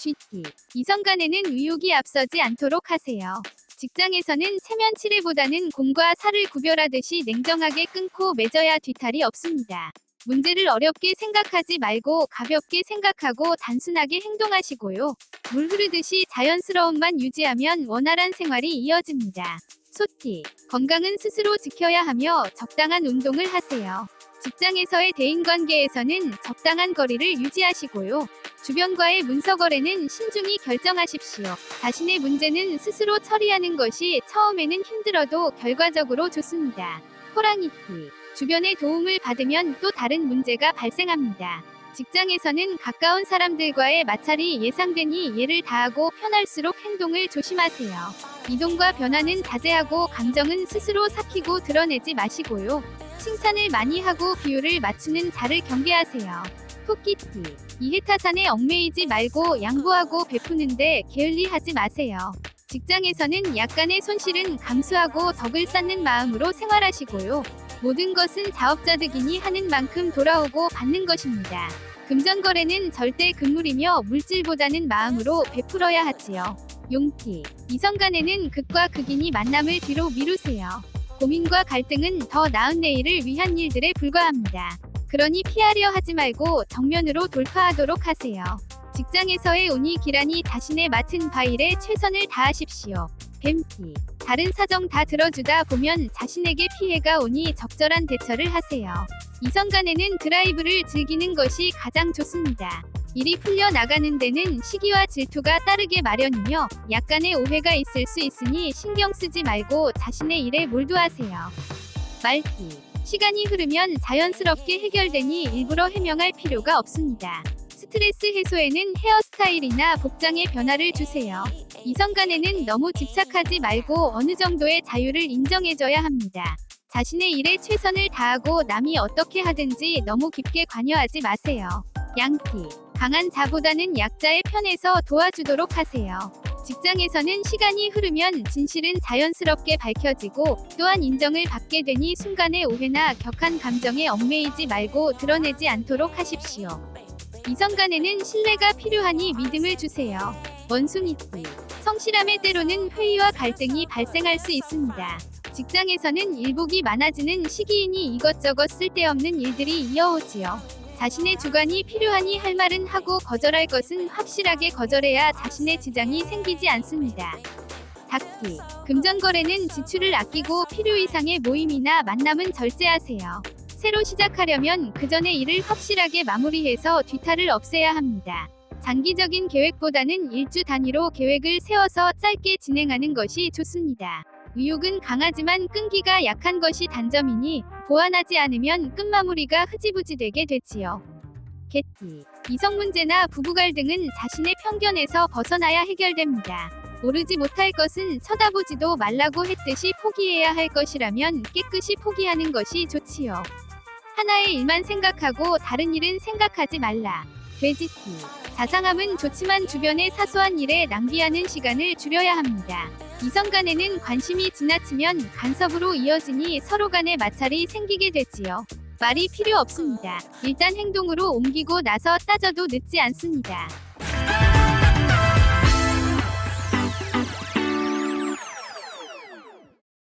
GT. 이성 간에는 의욕이 앞서지 않도록 하세요. 직장에서는 체면 치레보다는 공과 사를 구별하듯이 냉정하게 끊고 맺어야 뒤탈이 없습니다. 문제를 어렵게 생각하지 말고 가볍게 생각하고 단순하게 행동하시고요. 물 흐르듯이 자연스러움만 유지하면 원활한 생활이 이어집니다. 소티. 건강은 스스로 지켜야 하며 적당한 운동을 하세요. 직장에서의 대인관계에서는 적당한 거리를 유지하시고요. 주변과의 문서 거래는 신중히 결정하십시오. 자신의 문제는 스스로 처리하는 것이 처음에는 힘들어도 결과적으로 좋습니다. 호랑이띠. 주변의 도움을 받으면 또 다른 문제가 발생합니다. 직장에서는 가까운 사람들과의 마찰이 예상되니 예를 다하고 편할수록 행동을 조심하세요. 이동과 변화는 자제하고 감정은 스스로 삭히고 드러내지 마시고요. 칭찬을 많이 하고 비율을 맞추는 자를 경계하세요. 토끼띠. 이해타산에 얽매이지 말고 양보하고 베푸는데 게을리하지 마세요. 직장에서는 약간의 손실은 감수하고 덕을 쌓는 마음으로 생활하시고요. 모든 것은 자업자득이니 하는 만큼 돌아오고 받는 것입니다. 금전거래는 절대 금물이며 물질보다는 마음으로 베풀어야 하지요. 용티. 이성 간에는 극과 극인이 만남을 뒤로 미루세요. 고민과 갈등은 더 나은 내일을 위한 일들에 불과합니다. 그러니 피하려 하지 말고 정면으로 돌파하도록 하세요. 직장에서의 운이 기란이 자신의 맡은 바 일에 최선을 다하십시오. 뱀피. 다른 사정 다 들어주다 보면 자신에게 피해가 오니 적절한 대처를 하세요. 이성 간에는 드라이브를 즐기는 것이 가장 좋습니다. 일이 풀려 나가는 데는 시기와 질투가 따르게 마련이며 약간의 오해가 있을 수 있으니 신경 쓰지 말고 자신의 일에 몰두하세요. 말띠. 시간이 흐르면 자연스럽게 해결되니 일부러 해명할 필요가 없습니다. 스트레스 해소에는 헤어스타일이나 복장의 변화를 주세요. 이성 간에는 너무 집착하지 말고 어느 정도의 자유를 인정해줘야 합니다. 자신의 일에 최선을 다하고 남이 어떻게 하든지 너무 깊게 관여하지 마세요. 양띠. 강한 자보다는 약자의 편에서 도와주도록 하세요. 직장에서는 시간이 흐르면 진실은 자연스럽게 밝혀지고 또한 인정을 받게 되니 순간의 오해나 격한 감정에 얽매이지 말고 드러내지 않도록 하십시오. 이성 간에는 신뢰가 필요하니 믿음을 주세요. 원숭이띠. 성실함의 때로는 회의와 갈등이 발생할 수 있습니다. 직장에서는 일복이 많아지는 시기이니 이것저것 쓸데없는 일들이 이어오지요. 자신의 주관이 필요하니 할 말은 하고 거절할 것은 확실하게 거절해야 자신의 지장이 생기지 않습니다. 닭띠. 금전거래는 지출을 아끼고 필요 이상의 모임이나 만남은 절제하세요. 새로 시작하려면 그 전에 일을 확실하게 마무리해서 뒤탈을 없애야 합니다. 장기적인 계획보다는 일주 단위로 계획을 세워서 짧게 진행하는 것이 좋습니다. 의욕은 강하지만 끈기가 약한 것이 단점이니 보완하지 않으면 끝마무리가 흐지부지 되게 되지요. 개띠. 이성 문제나 부부 갈 등은 자신의 편견에서 벗어나야 해결됩니다. 모르지 못할 것은 쳐다보지도 말라고 했듯이 포기해야 할 것이라면 깨끗이 포기하는 것이 좋지요. 하나의 일만 생각하고 다른 일은 생각하지 말라. 돼지띠. 자상함은 좋지만 주변의 사소한 일에 낭비하는 시간을 줄여야 합니다. 이성 간에는 관심이 지나치면 간섭으로 이어지니 서로 간의 마찰이 생기게 되지요. 말이 필요 없습니다. 일단 행동으로 옮기고 나서 따져도 늦지 않습니다.